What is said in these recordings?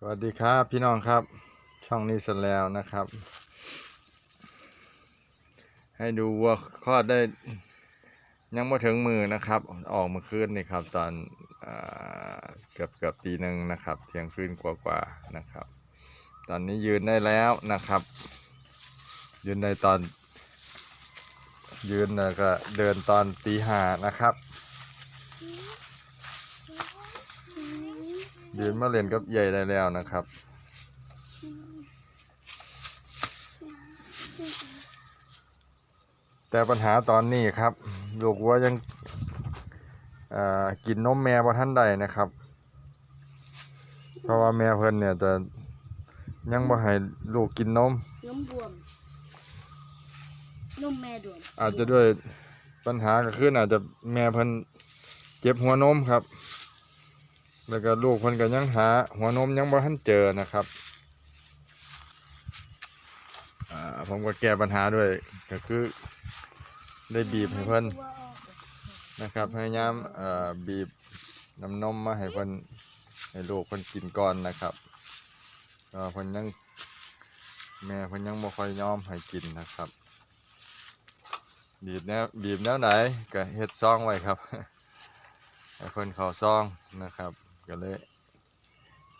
สวัสดีครับพี่น้องครับ ช่องนี้เสร็จแล้วนะครับ ให้ดูวัวคลอดได้ยังไม่ถึงมือนะครับ ออกมาคืนนี่ครับ ตอนอเกือบเกือบตีหนึ่งนะครับ เที่ยงคืนกว่าๆนะครับ ตอนนี้ยืนได้แล้วนะครับ ยืนได้ตอนยืนแล้วก็เดินตอนตีห้านะครับ ยืนมาเล่นกับใหญ่ได้แล้วนะครับ แต่ปัญหาตอนนี้ครับลูกวัวยังเอ่อกินนมแม่บ่ท่านใดนะครับ เพราะว่าแม่เพิ่นเนี่ยจะยังบ่ให้ลูกกินนมนมบวมนมแม่ด่วนอาจจะด้วยปัญหาก็คืออาจจะแม่เพิ่นเจ็บหัวนมครับ แล้วก็ลูกเพิ่นก็ยังหา หัวนมยังบ่ทันเจอนะครับผมก็แก้ปัญหาด้วยก็คือได้บีบให้เพิ่นนะครับพยายามบีบน้ำนมมาให้เพิ่นให้ลูกเพิ่นกินก่อนนะครับก็เพิ่นยังแม่เพิ่นยังบ่ค่อยยอมให้กินนะครับ บีบแนวบีบแนวไหนก็เฮ็ดซองไว้ครับให้เพิ่นเขาซองนะครับ ก็เลย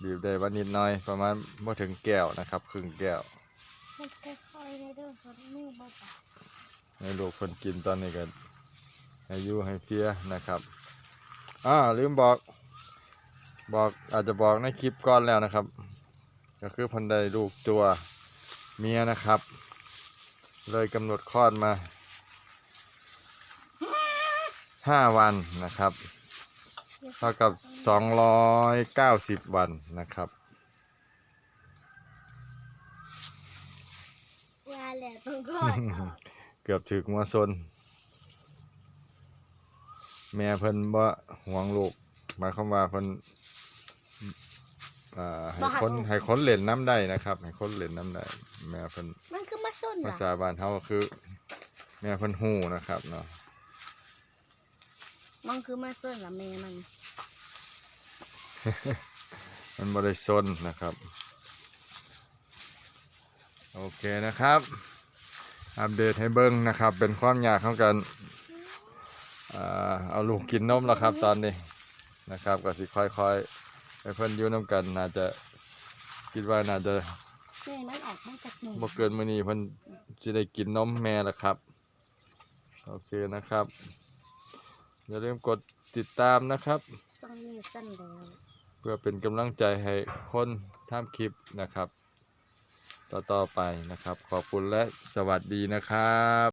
บีบได้วันนิดหน่อยประมาณบ่ถึงแก้วนะครับครึ่งแก้วมันค่อยๆในเรื่องสดมือบ่ปะให้ลูกเพิ่นกินตอนนี้ก็ให้อยู่ให้เฟียนะครับอ่าลืมบอก บอกอาจจะบอกในคลิปก่อนแล้วนะครับ ก็คือเพันได้ลูกตัวเมียนะครับ เลยกำหนดคลอดมาห้าวันนะครับ เท่ากับสองร้อยเก้าสิบวันนะครับยาแหละต้องกอดเอาเกือบถึงมัวซนแม่เพิ่นบ่ห่วงลูกหมายความว่าเพิ่นอ่าให้คนให้คนเล่นน้ำได้นะครับ ให้คนเล่นน้ำได้ แม่เพิ่นมันคือมาส้นภานะษาบ้านเฮาก็คือ แม่เพิ่นฮู้นะครับเนาะ มันคือมาส้นละแม่มัน มันบ่ได้ซนนะครับ โอเคนะครับ อัปเดตให้เบิ่งนะครับ เป็นความยากของการอ่าเอาลูกกินนมแล้วครับตอนนี้นะครับก็สิค่อยๆให้เพิ่นอยู่น้ำกัน น่าจะคิดว่าน่าจะแม่มันออกมาจากหนูบ่เกินมื้อนี้เพิ่นสิได้กินนมแม่แล้วครับ โอเคนะครับ อย่าลืมกดติดตามนะครับซองนี้สั้นแล้วเพื่อเป็นกำลังใจให้คนทำคลิปนะครับ ต่อๆไปนะครับ ขอบคุณและสวัสดีนะครับ